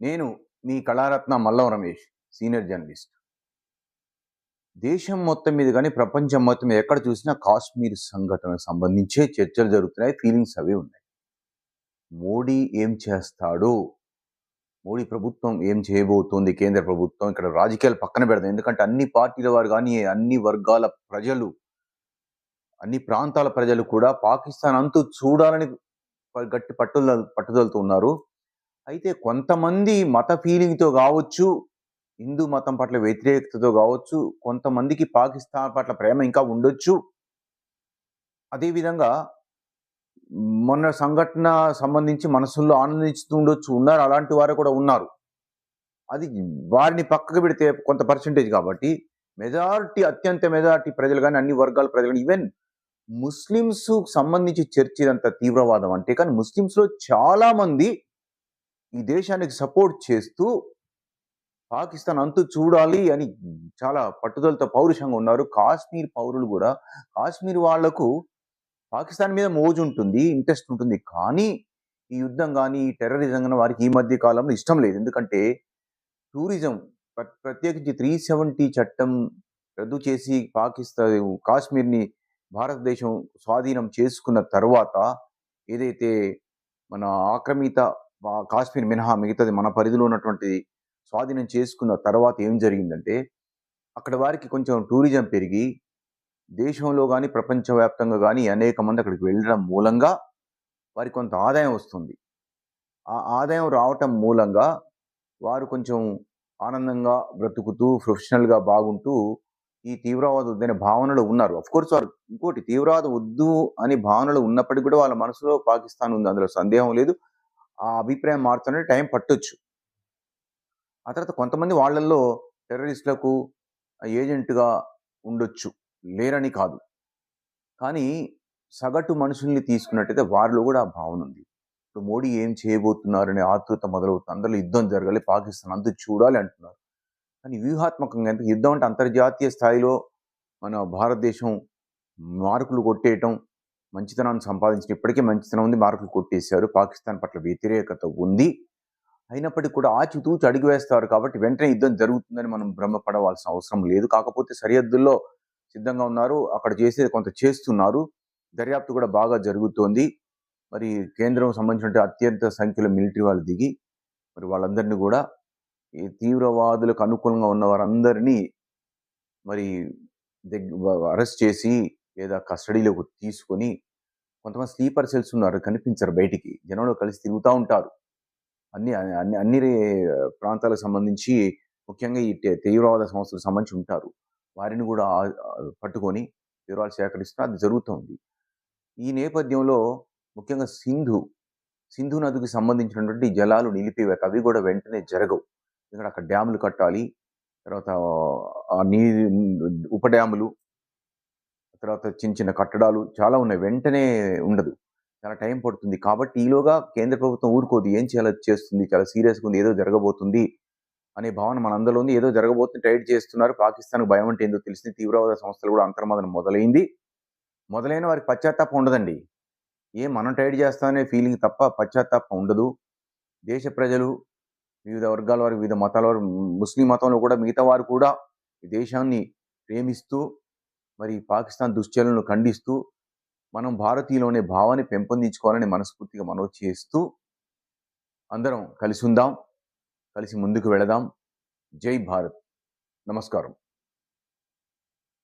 నేను మీ Kalaratna Mallam Ramesh senior journalist. దేశం మొత్తం మీద కానీ ప్రపంచం మొత్తం మీద ఎక్కడ చూసినా కాశ్మీర్ సంఘటనకు సంబంధించే చర్చలు జరుగుతున్నాయి ఫీలింగ్స్ అవి ఉన్నాయి. మోడీ ఏం చేస్తాడు? మోడీ ప్రభుత్వం ఏం చేయబోతోంది? కేంద్ర ప్రభుత్వం ఇక్కడ రాజకీయాలు పక్కన పెడదాం. ఎందుకంటే అన్ని పార్టీల వారు కానీ అన్ని వర్గాల ప్రజలు అన్ని ప్రాంతాల ప్రజలు కూడా పాకిస్తాన్ అంతు చూడాలని గట్టి పట్టుదల పట్టుదలతో ఉన్నారు. అయితే కొంతమంది మత ఫీలింగ్తో కావచ్చు హిందూ మతం పట్ల వ్యతిరేకతతో కావచ్చు కొంతమందికి పాకిస్తాన్ పట్ల ప్రేమ ఇంకా ఉండొచ్చు. అదేవిధంగా మొన్న సంఘటన సంబంధించి మనసుల్లో ఆనందిస్తూ ఉండొచ్చు ఉన్నారు అలాంటి వారు కూడా ఉన్నారు. అది వారిని పక్కకు పెడితే కొంత పర్సంటేజ్ కాబట్టి మెజారిటీ అత్యంత మెజారిటీ ప్రజలు కానీ అన్ని వర్గాల ప్రజలు కానీ ఈవెన్ ముస్లిమ్స్ సంబంధించి చర్చ ఇదంత తీవ్రవాదం అంటే కానీ ముస్లిమ్స్లో చాలామంది ఈ దేశానికి సపోర్ట్ చేస్తూ పాకిస్తాన్ అంతు చూడాలి అని చాలా పట్టుదలతో పౌరుషంగా ఉన్నారు. కాశ్మీర్ పౌరులు కూడా కాశ్మీర్ వాళ్ళకు పాకిస్తాన్ మీద మోజు ఉంటుంది ఇంట్రెస్ట్ ఉంటుంది. కానీ ఈ యుద్ధం కానీ ఈ టెర్రరిజం కానీ వారికి ఈ మధ్య కాలంలో ఇష్టం లేదు. ఎందుకంటే టూరిజం ప్ర- ప్రత్యేకించి త్రీ సెవెంటీ చట్టం రద్దు చేసి పాకిస్తాన్ కాశ్మీర్ని భారతదేశం స్వాధీనం చేసుకున్న తర్వాత ఏదైతే మన ఆక్రమిత కాశ్మీర్ మినహా మిగతాది మన పరిధిలో ఉన్నటువంటి స్వాధీనం చేసుకున్న తర్వాత ఏం జరిగిందంటే అక్కడ వారికి కొంచెం టూరిజం పెరిగి దేశంలో కానీ ప్రపంచవ్యాప్తంగా కానీ అనేక మంది అక్కడికి వెళ్ళడం మూలంగా వారికి కొంత ఆదాయం వస్తుంది. ఆ ఆదాయం రావటం మూలంగా వారు కొంచెం ఆనందంగా బ్రతుకుతూ ప్రొఫెషనల్గా బాగుంటూ ఈ తీవ్రవాద వద్దనే భావనలో ఉన్నారు. కోర్స్ వారు ఇంకోటి తీవ్రవాద వద్దు అనే భావనలో ఉన్నప్పటికీ కూడా వాళ్ళ మనసులో పాకిస్తాన్ ఉంది. అందులో సందేహం లేదు. ఆ అభిప్రాయం మారుతుంటే టైం పట్టొచ్చు. ఆ తర్వాత కొంతమంది వాళ్ళల్లో టెర్రరిస్టులకు ఏజెంట్గా ఉండొచ్చు. లేరని కాదు. కానీ సగటు మనుషుల్ని తీసుకున్నట్టయితే వారిలో కూడా ఆ భావన ఉంది. ఇప్పుడు మోడీ ఏం చేయబోతున్నారనే ఆతృత మొదలవుతుంది. అందరిలో యుద్ధం జరగాలి పాకిస్తాన్ అంత చూడాలి అంటున్నారు. కానీ వ్యూహాత్మకంగా ఎంత యుద్ధం అంటే అంతర్జాతీయ స్థాయిలో మన భారతదేశం మార్కులు కొట్టేయటం మంచితనాన్ని సంపాదించిన ఇప్పటికే మంచితనం ఉంది మార్కులు కొట్టేశారు పాకిస్తాన్ పట్ల వ్యతిరేకత ఉంది. అయినప్పటికీ కూడా ఆచితూచి అడిగి వేస్తారు కాబట్టి వెంటనే యుద్ధం జరుగుతుందని మనం భ్రమపడవలసిన అవసరం లేదు. కాకపోతే సరిహద్దుల్లో సిద్ధంగా ఉన్నారు అక్కడ చేసేది కొంత చేస్తున్నారు. దర్యాప్తు కూడా బాగా జరుగుతోంది. మరి కేంద్రం సంబంధించిన అత్యంత సంఖ్యలో మిలిటరీ వాళ్ళు దిగి మరి వాళ్ళందరినీ కూడా ఈ తీవ్రవాదులకు అనుకూలంగా ఉన్న వారందరినీ మరి దగ్గ అరెస్ట్ చేసి లేదా కస్టడీలోకి తీసుకొని కొంతమంది స్లీపర్ సెల్స్ ఉన్నారు కనిపించరు బయటికి. జనంలో కలిసి తిరుగుతూ ఉంటారు. అన్ని అన్ని అన్ని ప్రాంతాలకు సంబంధించి ముఖ్యంగా ఈ తీవ్రవాద సంస్థలకు సంబంధించి ఉంటారు. వారిని కూడా పట్టుకొని వివరాలు సేకరిస్తున్నా అది జరుగుతోంది. ఈ నేపథ్యంలో ముఖ్యంగా సింధు సింధు నదికి సంబంధించినటువంటి జలాలు నిలిపివేత అవి కూడా వెంటనే జరగవు. ఎందుకంటే అక్కడ డ్యాములు కట్టాలి. తర్వాత ఆ నీరు ఉప డ్యాములు తర్వాత చిన్న చిన్న కట్టడాలు చాలా ఉన్నాయి. వెంటనే ఉండదు. చాలా టైం పడుతుంది. కాబట్టి ఈలోగా కేంద్ర ప్రభుత్వం ఊరుకోదు. ఏం చేయాలో చేస్తుంది. చాలా సీరియస్గా ఉంది. ఏదో జరగబోతుంది అనే భావన మనందరిలో ఉంది. ఏదో జరగబోతుంది టైట్ చేస్తున్నారు. పాకిస్తాన్కు భయం అంటే ఏందో తెలిసింది. తీవ్రవాద సంస్థలు కూడా అంతర్మదనం మొదలైంది. మొదలైన వారికి పశ్చాత్తాపం ఉండదండి. ఏం మనం టైట్ చేస్తామనే ఫీలింగ్ తప్ప పశ్చాత్తాపం ఉండదు. దేశ ప్రజలు వివిధ వర్గాల వారు వివిధ మతాల వారు ముస్లిం మతంలో కూడా మిగతా వారు కూడా ఈ దేశాన్ని ప్రేమిస్తూ మరి పాకిస్తాన్ దుశ్చర్యలను ఖండిస్తూ మనం భారతీయులనే భావాన్ని పెంపొందించుకోవాలని మనస్ఫూర్తిగా మనవి చేస్తూ అందరం కలిసి ఉందాం కలిసి ముందుకు వెళదాం. జై భారత్. నమస్కారం.